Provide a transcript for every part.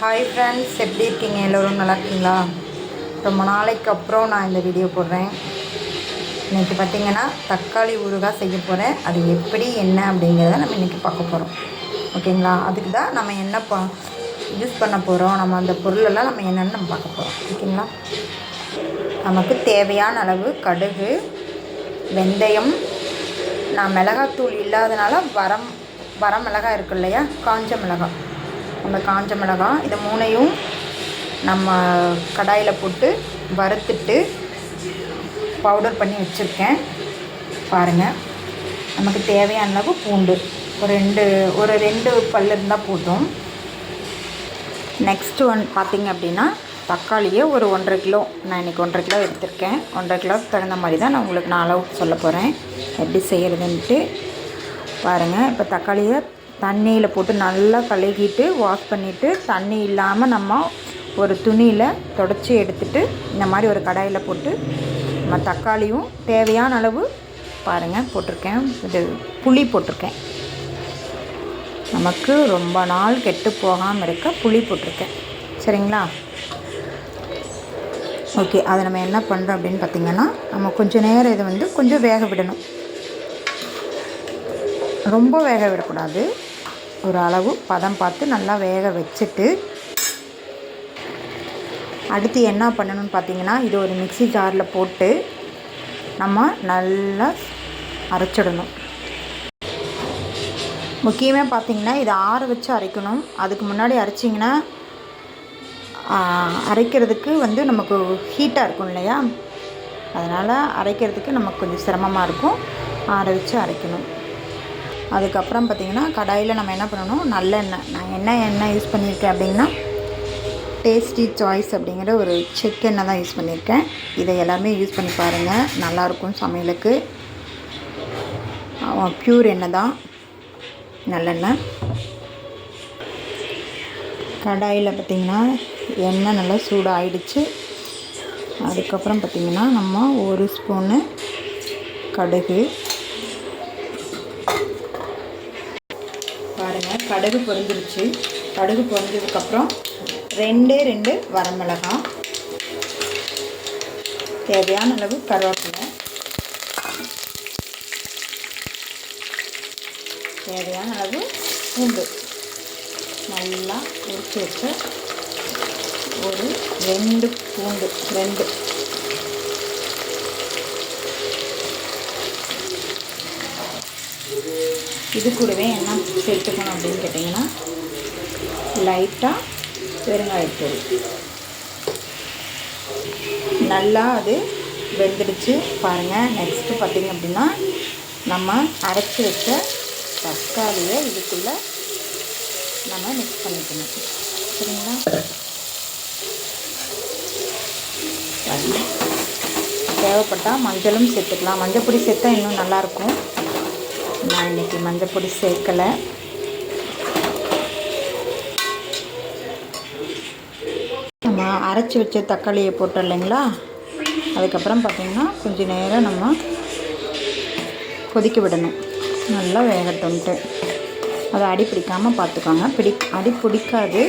Hi friends எப்படி இருக்கீங்க? எல்லோரும் நல்லா இருக்கீங்களா? ரொம்ப நாளைக்கு அப்புறம் நான் இந்த வீடியோ போடுறேன். இன்றைக்கி பார்த்தீங்கன்னா தக்காளி ஊறுகாய் செய்ய போகிறேன் அது எப்படி என்ன அப்படிங்கிறத நம்ம இன்றைக்கி பார்க்க போகிறோம் ஓகேங்களா? அதுக்கு தான் நம்ம என்ன பா யூஸ் பண்ண போகிறோம் நம்ம அந்த பொருளெல்லாம் நம்ம என்னென்னு நம்ம பார்க்க போகிறோம் ஓகேங்களா? நமக்கு தேவையான அளவு கடுகு வெந்தயம் நான் மிளகாத்தூள் இல்லாதனால வரம் வர மிளகாய் இருக்கு இல்லையா? காஞ்ச மிளகாய். அந்த காஞ்ச மிளகாய் இதை மூணையும் நம்ம கடாயில் போட்டு வறுத்துட்டு பவுடர் பண்ணி வச்சுருக்கேன். பாருங்கள் நமக்கு தேவையான அளவு பூண்டு. ஒரு ரெண்டு ஒரு ரெண்டு பல் இருந்தால் போதும். நெக்ஸ்ட் ஒன் பார்த்திங்க அப்படின்னா தக்காளியே ஒரு ஒன்றரை கிலோ நான் இன்றைக்கி ஒன்றரை கிலோ எடுத்திருக்கேன். ஒன்றரை கிலோவுக்கு தகுந்த மாதிரி தான் நான் உங்களுக்கு நான் அளவு சொல்ல போகிறேன் எப்படி செய்கிறதுன்ட்டு பாருங்கள் இப்போ தக்காளியை தண்ணியில் போட்டு நல்லா கழுகிட்டு வாஷ் பண்ணிவிட்டு தண்ணி இல்லாமல் நம்ம ஒரு துணியில் தொடச்சி எடுத்துட்டு இந்த மாதிரி ஒரு கடாயில் போட்டு நம்ம தக்காளியும் தேவையான அளவு பாருங்கள் போட்டிருக்கேன். இது புளி போட்டிருக்கேன். நமக்கு ரொம்ப நாள் கெட்டு போகாமல் இருக்க புளி போட்டிருக்கேன். சரிங்களா? ஓகே அதை நம்ம என்ன பண்ணுறோம் அப்படின்னு பார்த்திங்கன்னா நம்ம கொஞ்சம் நேரம் இதை வந்து கொஞ்சம் வேக விடணும். ரொம்ப வேக விடக்கூடாது. ஒரு அளவு பதம் பார்த்து நல்லா வேக வச்சுட்டு அடுத்து என்ன பண்ணணும்னு பார்த்தீங்கன்னா இது ஒரு மிக்ஸி ஜாரில் போட்டு நம்ம நல்லா அரைச்சிடணும். முக்கியமாக பார்த்தீங்கன்னா இதை ஆற வச்சு அரைக்கணும். அதுக்கு முன்னாடி அரைச்சிங்கன்னா அரைக்கிறதுக்கு வந்து நமக்கு ஹீட்டாக இருக்கும் இல்லையா? அதனால் அரைக்கிறதுக்கு நமக்கு கொஞ்சம் சிரமமாக இருக்கும். ஆற வச்சு அரைக்கணும். அதுக்கப்புறம் பார்த்திங்கன்னா கடாயில் நம்ம என்ன பண்ணணும் நல்லெண்ணெய் நான் என்ன எண்ணெய் யூஸ் பண்ணியிருக்கேன் அப்படின்னா டேஸ்டி சாய்ஸ் அப்படிங்கிற ஒரு செக் எண்ணெய் தான் யூஸ் பண்ணியிருக்கேன். இதை எல்லாமே யூஸ் பண்ணி பாருங்கள் நல்லாயிருக்கும் சமையலுக்கு. ப்யூர் எண்ணெய் தான். நல்லெண்ணெய். கடாயில் பார்த்திங்கன்னா எண்ணெய் நல்லா சூடாகிடுச்சு அதுக்கப்புறம் பார்த்திங்கன்னா நம்ம ஒரு ஸ்பூனு கடுகு பாருங்கள் கடுகு பொரிஞ்சிருச்சு. கடுகு பொரிஞ்சதுக்கப்புறம் ரெண்டே ரெண்டு வரமிளகாய் தேவையான அளவு கருவேப்பிலை. தேவையான அளவு பூண்டு. நல்லா உரிச்சு வச்ச ஒரு ரெண்டு பூண்டு ரெண்டு. இது கூடவே என்ன சேர்த்துக்கணும் அப்படின்னு கேட்டிங்கன்னா லைட்டாக பெருங்காயத்தூள் நல்லா அது வெந்துடுச்சு பாருங்கள் நெக்ஸ்ட்டு பார்த்திங்க அப்படின்னா நம்ம அரைச்சி வச்ச தக்காளியை இதுக்குள்ளே நம்ம மிக்ஸ் பண்ணிக்கணும். சரிங்களா? தேவைப்பட்டால் மஞ்சளும் சேர்த்துக்கலாம். மஞ்சள் பொடி சேர்த்தா இன்னும் நல்லாயிருக்கும் நான் இன்றைக்கி மஞ்சள் பொடி சேர்க்கலை. நம்ம அரைச்சி வச்ச தக்காளியை போட்டோம் இல்லைங்களா? அதுக்கப்புறம் பார்த்திங்கன்னா கொஞ்சம் நேரம் நம்ம கொதிக்க விடணும். நல்லா வேகட்டும்ட்டு. அதை அடி பிடிக்காமல் பார்த்துக்கோங்க. பிடி அடி பிடிக்காது.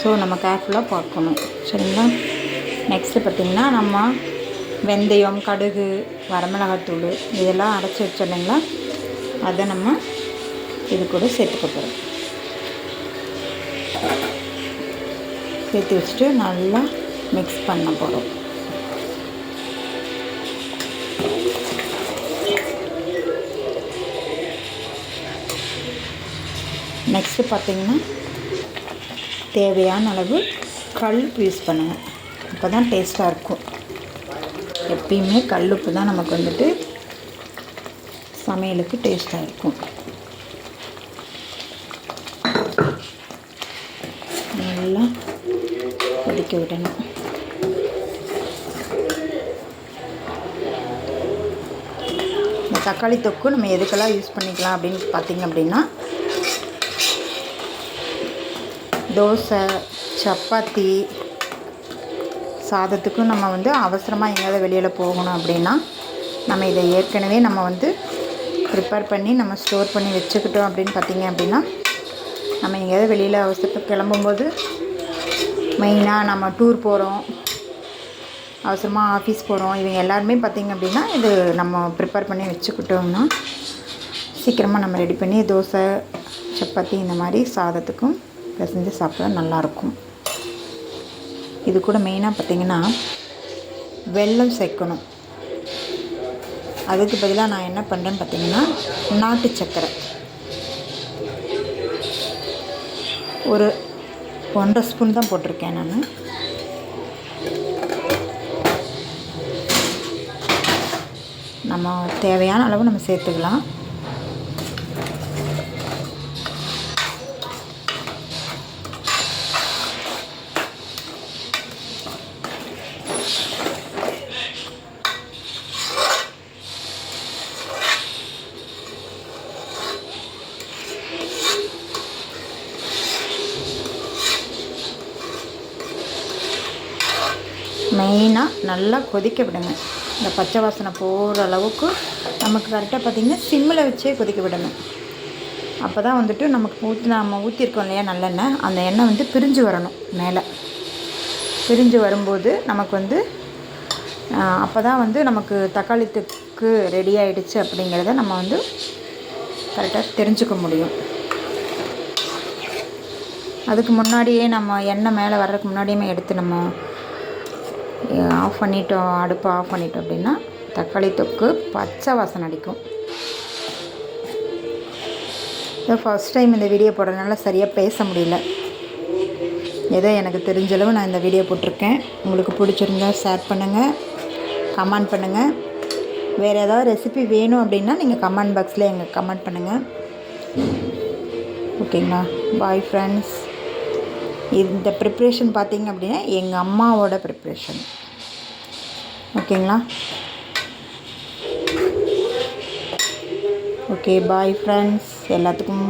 ஸோ நம்ம கேர்ஃபுல்லாக பார்க்கணும். சரிங்களா? நெக்ஸ்ட்டு பார்த்திங்கன்னா நம்ம வெந்தயம் கடுகு வரமிளகாத்தூள் இதெல்லாம் அரைச்சி வச்சோம் இல்லைங்களா? அதை நம்ம இது கூட சேர்த்துக்க போகிறோம் சேர்த்து வச்சுட்டு நல்லா மிக்ஸ் பண்ண போகிறோம் நெக்ஸ்ட்டு பார்த்திங்கன்னா தேவையான அளவு கல் யூஸ் பண்ணுங்கள் அப்போ தான் டேஸ்ட்டாக இருக்கும். எப்பயுமே கல்லுப்பு தான் நமக்கு வந்துட்டு சமையலுக்கு டேஸ்ட்டாக இருக்கும். நல்லா கொதிக்க விடணும். இந்த தக்காளி தொக்கு நம்ம எதுக்கெல்லாம் யூஸ் பண்ணிக்கலாம் அப்படின்னு பார்த்திங்க அப்படின்னா தோசை சப்பாத்தி சாதத்துக்கும் நம்ம வந்து அவசரமாக எங்கேயாவது வெளியில் போகணும் அப்படின்னா நம்ம இதை ஏற்கனவே நம்ம வந்து ப்ரிப்பேர் பண்ணி நம்ம ஸ்டோர் பண்ணி வச்சுக்கிட்டோம் அப்படின்னு பார்த்திங்க அப்படின்னா நம்ம எங்கேயாவது வெளியில் அவசரத்துக்கு கிளம்பும்போது மெயினாக நம்ம டூர் போகிறோம் அவசரமாக ஆஃபீஸ் போகிறோம் இவங்க எல்லாருமே பார்த்திங்க அப்படின்னா இது நம்ம ப்ரிப்பேர் பண்ணி வச்சுக்கிட்டோம்னா சீக்கிரமாக நம்ம ரெடி பண்ணி தோசை சப்பாத்தி இந்த மாதிரி சாதத்துக்கும் பிசைஞ்சு சாப்பிட நல்லாயிருக்கும் இது கூட மெயினாக பார்த்திங்கன்னா வெல்லம் சேர்க்கணும். அதுக்கு பதிலாக நான் என்ன பண்ணுறேன்னு பார்த்தீங்கன்னா நாட்டு சர்க்கரை ஒரு ஒன்றரை ஸ்பூன் தான் போட்டிருக்கேன் நான். நம்ம தேவையான அளவு நம்ம சேர்த்துக்கலாம். பார்த்தீங்கன்னா நல்லா கொதிக்க விடுங்க. இந்த பச்சை வாசனை போகிற அளவுக்கு நமக்கு கரெக்டாக பார்த்திங்கன்னா சிம்மில் வச்சே கொதிக்க விடணும். அப்போ தான் வந்துட்டு நமக்கு ஊற்றி நம்ம ஊற்றிருக்கோம் இல்லையா நல்லெண்ணெய் அந்த எண்ணெய் வந்து பிரிஞ்சு வரணும் மேலே. பிரிஞ்சு வரும்போது நமக்கு வந்து அப்போ தான் வந்து நமக்கு தக்காளி தொக்கு ரெடி ஆகிடுச்சு அப்படிங்கிறத நம்ம வந்து கரெக்டாக தெரிஞ்சுக்க முடியும். அதுக்கு முன்னாடியே நம்ம எண்ணெய் மேலே வர்றதுக்கு முன்னாடியுமே எடுத்து நம்ம ஆஃப் பண்ணிட்டோம் அடுப்பை ஆஃப் பண்ணிட்டோம் அப்படின்னா தக்காளி தொக்கு பச்சை வாசனை அடிக்கும். இதை ஃபஸ்ட் டைம் இந்த வீடியோ போடுறதுனால சரியாக பேச முடியல. ஏதோ எனக்கு தெரிஞ்சளவு நான் இந்த வீடியோ போட்டிருக்கேன். உங்களுக்கு பிடிச்சிருந்தா ஷேர் பண்ணுங்கள் கமெண்ட் பண்ணுங்கள் வேறு ஏதாவது ரெசிபி வேணும் அப்படின்னா நீங்கள் கமெண்ட் பாக்ஸில் எங்கள் கமெண்ட் பண்ணுங்கள் ஓகேங்களா பாய் ஃப்ரெண்ட்ஸ் இந்த ப்ரிப்ரேஷன் பார்த்தீங்க அப்படின்னா எங்கள் அம்மாவோட ப்ரிப்ரேஷன் ஓகேங்களா ஓகே பாய் ஃப்ரெண்ட்ஸ் எல்லாத்துக்கும்